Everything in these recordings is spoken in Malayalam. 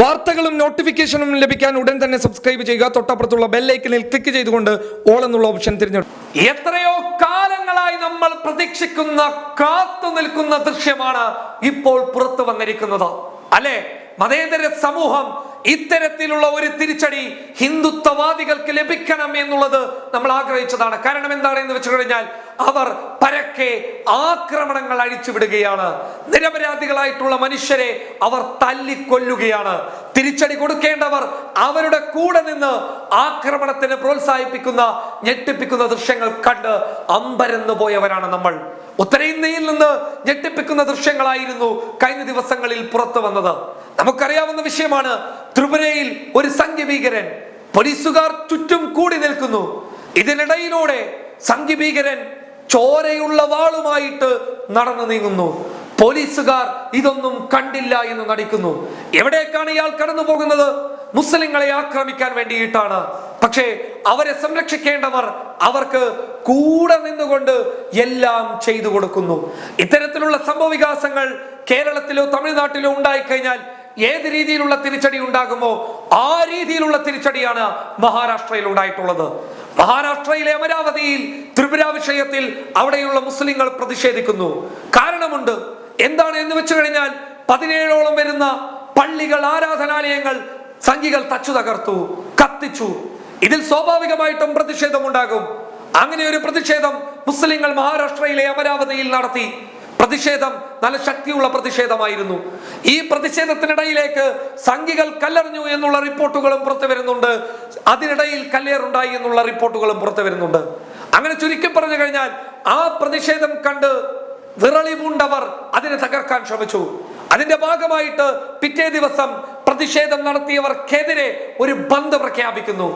വാർത്തകളും നോട്ടിഫിക്കേഷനും ലഭിക്കാൻ ഉടൻ തന്നെ സബ്സ്ക്രൈബ് ചെയ്യുക. തൊട്ടപ്പുറത്തുള്ള ബെല്ലൈക്കനിൽ ക്ലിക്ക് ചെയ്തുകൊണ്ട് ഓൾ എന്നുള്ള ഓപ്ഷൻ തിരഞ്ഞെടുക്കും എത്രയോ കാലങ്ങളായി നമ്മൾ പ്രതീക്ഷിക്കുന്ന കാത്തു നിൽക്കുന്ന ദൃശ്യമാണ് ഇപ്പോൾ പുറത്തു വന്നിരിക്കുന്നത്. അല്ലെ? മതേതര സമൂഹം ഇത്തരത്തിലുള്ള ഒരു തിരിച്ചടി ഹിന്ദുത്വവാദികൾക്ക് ലഭിക്കണം എന്നുള്ളത് നമ്മൾ ആഗ്രഹിച്ചതാണ്. കാരണം എന്താണ് എന്ന് വെച്ചു കഴിഞ്ഞാൽ അവർ പരക്കെ ആക്രമണങ്ങൾ അഴിച്ചുവിടുകയാണ്. നിരപരാധികളായിട്ടുള്ള മനുഷ്യരെ അവർ തല്ലിക്കൊല്ലുകയാണ്. തിരിച്ചടി കൊടുക്കേണ്ടവർ അവരുടെ കൂടെ നിന്ന് ആക്രമണത്തിന് പ്രോത്സാഹിപ്പിക്കുന്ന ഞെട്ടിപ്പിക്കുന്ന ദൃശ്യങ്ങൾ കണ്ട് അമ്പരന്ന് പോയവരാണ് നമ്മൾ. ഉത്തരേന്ത്യയിൽ നിന്ന് ഞെട്ടിപ്പിക്കുന്ന ദൃശ്യങ്ങളായിരുന്നു കഴിഞ്ഞ ദിവസങ്ങളിൽ പുറത്തു വന്നത്. നമുക്കറിയാവുന്ന വിഷയമാണ് ത്രിപുരയിൽ ഒരു സംഖ്യ ഭീകരൻ പോലീസുകാർ ചുറ്റും കൂടി നിൽക്കുന്നു. ഇതിനിടയിലൂടെ സംഘ്യ ഭീകരൻ ചോരയുള്ള വാളുമായിട്ട് നടന്നു നീങ്ങുന്നു. പോലീസുകാർ ഇതൊന്നും കണ്ടില്ല എന്ന് നടിക്കുന്നു. എവിടേക്കാണ് ഇയാൾ കടന്നു പോകുന്നത്? മുസ്ലിങ്ങളെ ആക്രമിക്കാൻ വേണ്ടിയിട്ടാണ്. പക്ഷേ അവരെ സംരക്ഷിക്കേണ്ടവർ അവർക്ക് കൂടെ നിന്നുകൊണ്ട് എല്ലാം ചെയ്തു കൊടുക്കുന്നു. ഇത്തരത്തിലുള്ള സംഭവവികാസങ്ങൾ കേരളത്തിലോ തമിഴ്നാട്ടിലോ ഉണ്ടായിക്കഴിഞ്ഞാൽ ഏത് രീതിയിലുള്ള തിരിച്ചടി ഉണ്ടാകുമോ ആ രീതിയിലുള്ള തിരിച്ചടിയാണ് മഹാരാഷ്ട്രയിൽ ഉണ്ടായിട്ടുള്ളത്. മഹാരാഷ്ട്രയിലെ അമരാവതിയിൽ ത്രിപുര വിഷയത്തിൽ അവിടെയുള്ള മുസ്ലിങ്ങൾ പ്രതിഷേധിക്കുന്നു. കാരണമുണ്ട് എന്താണ് എന്ന് വെച്ചു കഴിഞ്ഞാൽ പതിനേഴോളം വരുന്ന പള്ളികൾ ആരാധനാലയങ്ങൾ സംഘികൾ തച്ചു തകർത്തു കത്തിച്ചു. ഇതിൽ സ്വാഭാവികമായിട്ടും പ്രതിഷേധം ഉണ്ടാകും അങ്ങനെ ഒരു പ്രതിഷേധം മുസ്ലിങ്ങൾ മഹാരാഷ്ട്രയിലെ അമരാവതിയിൽ നടത്തി. പ്രതിഷേധം നല്ല ശക്തിയുള്ള പ്രതിഷേധമായിരുന്നു. ഈ പ്രതിഷേധത്തിനിടയിലേക്ക് സംഘികൾ കല്ലെറിഞ്ഞു എന്നുള്ള റിപ്പോർട്ടുകളും പുറത്തു വരുന്നുണ്ട്. അതിനിടയിൽ കല്ലേറുണ്ടായി എന്നുള്ള റിപ്പോർട്ടുകളും പുറത്തു വരുന്നുണ്ട്. അങ്ങനെ ചുരുക്കി പറഞ്ഞു കഴിഞ്ഞാൽ ആ പ്രതിഷേധം കണ്ട് വിറളി പൂണ്ടവർ അതിനെ തകർക്കാൻ ശ്രമിച്ചു. അതിന്റെ ഭാഗമായിട്ട് പിറ്റേ ദിവസം പ്രതിഷേധം നടത്തിയവർക്കെതിരെ ഒരു ബന്ദ് പ്രഖ്യാപിക്കുന്നു.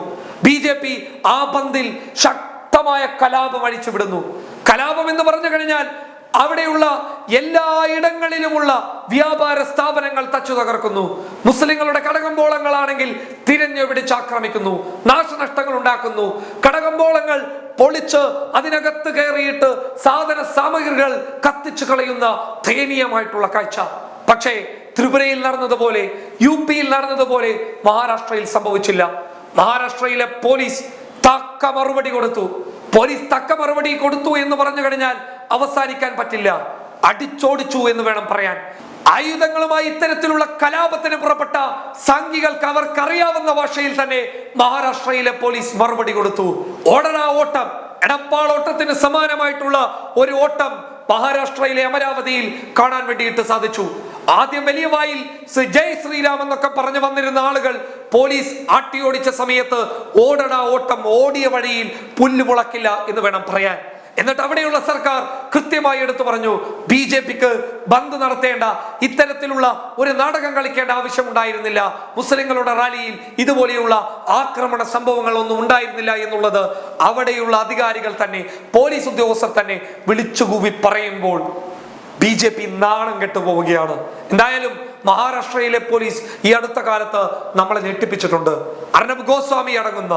ബി ജെ പി ആ ബന്ദിൽ ശക്തമായ കലാപം അഴിച്ചുവിടുന്നു. കലാപം എന്ന് പറഞ്ഞു കഴിഞ്ഞാൽ അവിടെയുള്ള എല്ലായിടങ്ങളിലുമുള്ള വ്യാപാര സ്ഥാപനങ്ങൾ തച്ചു തകർക്കുന്നു. മുസ്ലിങ്ങളുടെ കടകമ്പോളങ്ങളാണെങ്കിൽ തിരഞ്ഞു പിടിച്ച് ആക്രമിക്കുന്നു. നാശനഷ്ടങ്ങൾ ഉണ്ടാക്കുന്നു. കടകമ്പോളങ്ങൾ പൊളിച്ച് അതിനകത്ത് കയറിയിട്ട് സാധന സാമഗ്രികൾ കത്തിച്ചു കളയുന്ന ദയനീയമായിട്ടുള്ള കാഴ്ച. പക്ഷേ ത്രിപുരയിൽ നടന്നതുപോലെ യു പിയിൽ നടന്നതുപോലെ മഹാരാഷ്ട്രയിൽ സംഭവിച്ചില്ല. മഹാരാഷ്ട്രയിലെ പോലീസ് തക്ക മറുപടി കൊടുത്തു. പോലീസ് തക്ക മറുപടി കൊടുത്തു എന്ന് പറഞ്ഞു കഴിഞ്ഞാൽ അവസാനിക്കാൻ പറ്റില്ല. അടിച്ചോടിച്ചു എന്ന് വേണം പറയാൻ. ആയുധങ്ങളുമായി ഇത്തരത്തിലുള്ള കലാപത്തിന് പുറപ്പെട്ട സംഘികൾക്ക് അവർക്കറിയാവുന്ന ഭാഷയിൽ തന്നെ മഹാരാഷ്ട്രയിലെ പോലീസ് മറുപടി കൊടുത്തു. ഓടനാ ഓട്ടം. എടപ്പാൾ ഓട്ടത്തിന് സമാനമായിട്ടുള്ള ഒരു ഓട്ടം മഹാരാഷ്ട്രയിലെ അമരാവതിയിൽ കാണാൻ വേണ്ടിയിട്ട് സാധിച്ചു. ആദ്യം വലിയ വായിൽ ജയ് ശ്രീരാം എന്നൊക്കെ പറഞ്ഞു വന്നിരുന്ന ആളുകൾ പോലീസ് ആട്ടിയോടിച്ച സമയത്ത് ഓടണ ഓട്ടം ഓടിയ വഴിയിൽ പുല്ലുമുളക്കില്ല എന്ന് വേണം പറയാൻ. എന്നിട്ട് അവിടെയുള്ള സർക്കാർ കൃത്യമായി എടുത്തു പറഞ്ഞു ബി ജെ പിക്ക് ബന്ദ് നടത്തേണ്ട ഇത്തരത്തിലുള്ള ഒരു നാടകം കളിക്കേണ്ട ആവശ്യം ഉണ്ടായിരുന്നില്ല മുസ്ലിങ്ങളുടെ റാലിയിൽ ഇതുപോലെയുള്ള ആക്രമണ സംഭവങ്ങൾ ഒന്നും ഉണ്ടായിരുന്നില്ല എന്നുള്ളത് അവിടെയുള്ള അധികാരികൾ തന്നെ പോലീസ് ഉദ്യോഗസ്ഥർ തന്നെ വിളിച്ചുകൂവി പറയുമ്പോൾ ബി ജെ പി നാണം കെട്ടുപോവുകയാണ് എന്തായാലും മഹാരാഷ്ട്രയിലെ പോലീസ് ഈ അടുത്ത കാലത്ത് നമ്മളെ ഞെട്ടിപ്പിച്ചിട്ടുണ്ട്. അർണബ് ഗോസ്വാമി അടങ്ങുന്ന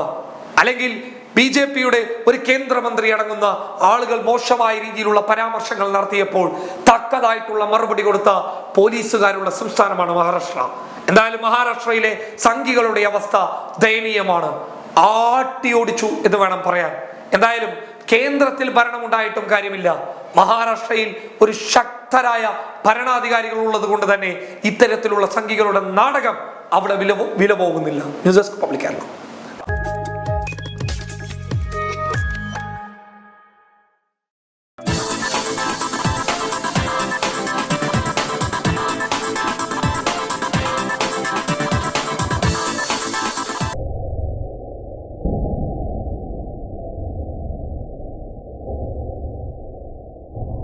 അല്ലെങ്കിൽ ബി ജെ പിയുടെ ഒരു കേന്ദ്രമന്ത്രി അടങ്ങുന്ന ആളുകൾ മോശമായ രീതിയിലുള്ള പരാമർശങ്ങൾ നടത്തിയപ്പോൾ തക്കതായിട്ടുള്ള മറുപടി കൊടുത്ത പോലീസുകാരുള്ള സംസ്ഥാനമാണ് മഹാരാഷ്ട്ര. എന്തായാലും മഹാരാഷ്ട്രയിലെ സംഘികളുടെ അവസ്ഥ ദയനീയമാണ്. ആട്ടിയോടിച്ചു എന്ന് വേണം പറയാൻ. എന്തായാലും കേന്ദ്രത്തിൽ ഭരണമുണ്ടായിട്ടും കാര്യമില്ല. മഹാരാഷ്ട്രയിൽ ഒരു ശക്തരായ ഭരണാധികാരികൾ ഉള്ളത് കൊണ്ട് തന്നെ ഇത്തരത്തിലുള്ള സംഘികളുടെ നാടകം അവിടെ വില വില പോകുന്നില്ല ന്യൂസ് ഡെസ്ക് പബ്ലിക്കായിരുന്നു